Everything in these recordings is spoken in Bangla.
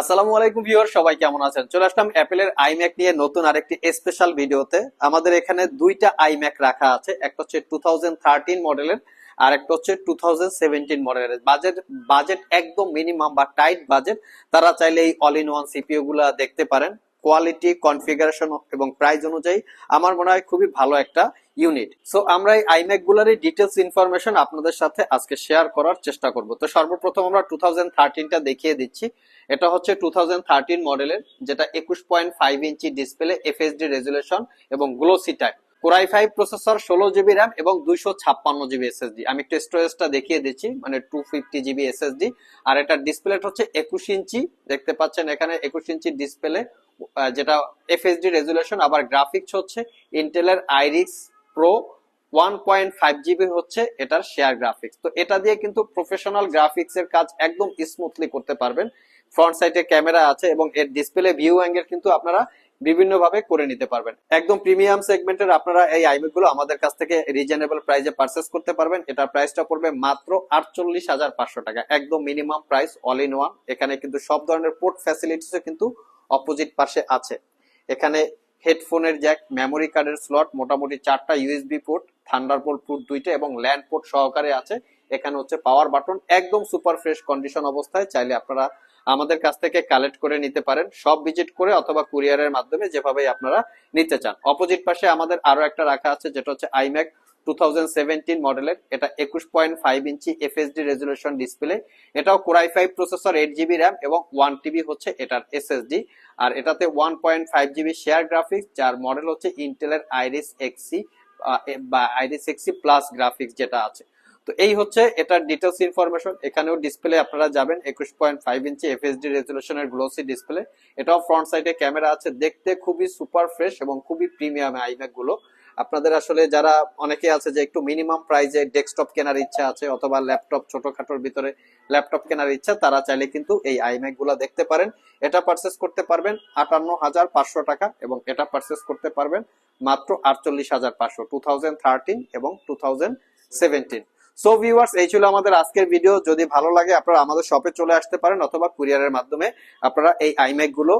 আসসালামু আলাইকুম ভিউয়ার সবাই কেমন আছেন? চলে আসলাম অ্যাপেলের আইম্যাক নিয়ে নতুন আরেকটি স্পেশাল ভিডিওতে আমাদের এখানে দুইটা আইম্যাক রাখা আছে, একটা হচ্ছে টু মডেলের আর একটা হচ্ছে টু মডেলের বাজেট বাজেট একদম মিনিমাম বা টাইট বাজেট তারা চাইলে এই অল ইন ওয়ান সিপিইউ গুলা দেখতে পারেন। কোয়ালিটি কনফিগারেশন এবং প্রাইস অনুযায়ী আমার মনে হয় খুবই ভালো একটা ইউনিট সো আমরা এই আইম্যাকগুলার ডিটেলস ইনফরমেশন আপনাদের সাথে আজকে শেয়ার করার চেষ্টা করব। তো সর্বপ্রথম আমরা টু টা দেখিয়ে দিচ্ছি। এটা হচ্ছে টু থাউজেন্ড মডেলের যেটা একুশ point five inch display FSD resolution এবং glossy type core i five processor ষোলো জিবি র্যাম এবং দুইশো ছাপ্পান্ন জিবি এসএসডি আমি একটু স্টোরেজটা দেখিয়ে দিচ্ছি মানে টু ফিফটি জিবি এসএসডি আর এটা ডিসপ্লেটা হচ্ছে একুশ ইঞ্চি। দেখতে পাচ্ছেন এখানে একুশ ইঞ্চি ডিসপ্লে যেটা এফএসডি রেজুলেশন আবার গ্রাফিক্স হচ্ছে ইন্টেলের Iris pro one point five GB হচ্ছে এটার শেয়ার গ্রাফিক্স তো এটা দিয়ে কিন্তু প্রফেশনাল গ্রাফিক্স এর কাজ একদম স্মুথলি করতে পারবেন। ফ্রন্ট সাইডে ক্যামেরা আছে এবং এর ডিসপ্লে ভিউ অ্যাঙ্গেল কিন্তু আপনারা বিভিন্ন ভাবে করে নিতে পারবেন। একদম প্রিমিয়াম সেগমেন্টের আপনারা এই আইমেকগুলো আমাদের কাছ থেকে রিজনেবল প্রাইসে পারচেস করতে পারবেন। এটার প্রাইসটা পড়বে মাত্র আটচল্লিশ হাজার পাঁচশো টাকা। একদম minimum price all in one এখানে কিন্তু সব ধরনের পোর্ট ফ্যাসিলিটিসও কিন্তু অপোজিট পাশে আছে। এখানে হেডফোনের জ্যাক মেমোরি কার্ডের স্লট মোটামুটি চারটা ইউএসবি পোর্ট থান্ডারবোল্ট পোর্ট দুইটা এবং ল্যান্ড পোর্ট সহকারে আছে। এখানে হচ্ছে পাওয়ার বাটন একদম সুপার ফ্রেশ কন্ডিশন অবস্থায়। চাইলে আপনারা আমাদের কাছ থেকে কালেক্ট করে নিতে পারেন। সব ভিজিট করে অথবা কুরিয়ারের মাধ্যমে যেভাবে আপনারা নিতে চান। অপোজিট পাশে আমাদের আরও একটা রাখা আছে, যেটা হচ্ছে আইম্যাক টু মডেলের এটা একুশ point five inch FSD display এটাও core i five processor eight GB RAM এবং ওয়ান হচ্ছে এটার এসএসডি আর এটাতে one point five GB share graphics যার মডেল হচ্ছে ইন্টেলের আইরিস এক্সি বা আইরিস এক্সি প্লাস গ্রাফিক্স যেটা আছে। তো এই হচ্ছে এটার ডিটেলস ইনফরমেশন এখানেও ডিসপ্লে আপনারা যাবেন, একুশ পয়েন্ট ফাইভ ইঞ্চি এফএসডি রেজুলেশনের গ্লোসি ডিসপ্লে এটাও ফ্রন্ট সাইডে ক্যামেরা আছে, দেখতে খুবই সুপার ফ্রেশ এবং খুবই প্রিমিয়াম আইম্যাকগুলো। আপনাদের আসলে যারা অনেকে আছে যে একটু মিনিমাম প্রাইজে ডেস্কটপ কেনার ইচ্ছা আছে অথবা ল্যাপটপ ছোটখাটোর ভিতরে ল্যাপটপ কেনার ইচ্ছা, তারা চাইলে কিন্তু এই আইম্যাকগুলো দেখতে পারেন। এটা পারচেস করতে পারবেন আটান্ন হাজার পাঁচশো টাকা এবং এটা পারচেস করতে পারবেন মাত্র আটচল্লিশ হাজার পাঁচশো টু থাউজেন্ড থার্টিন এবং two thousand seventeen so viewers এই ছিল আমাদের আজকের ভিডিও যদি ভালো লাগে, আপনারা আমাদের শপে চলে আসতে পারেন অথবা কুরিয়ারের মাধ্যমে আপনারা এই আইম্যাকগুলো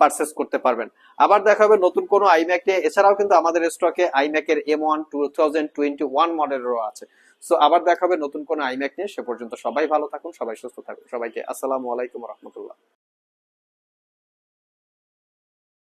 পারচেস করতে পারবেন। আবার দেখা হবে নতুন কোন আইম্যাক নিয়ে এছাড়াও কিন্তু আমাদের স্টকে আইম্যাক এর M one two thousand twenty one মডেলেরও আছে। সো আবার দেখা হবে নতুন কোন আইম্যাক নিয়ে। সে পর্যন্ত সবাই ভালো থাকুন, সবাই সুস্থ থাকুন। সবাইকে আসসালামু আলাইকুম রহমতুল্লাহ।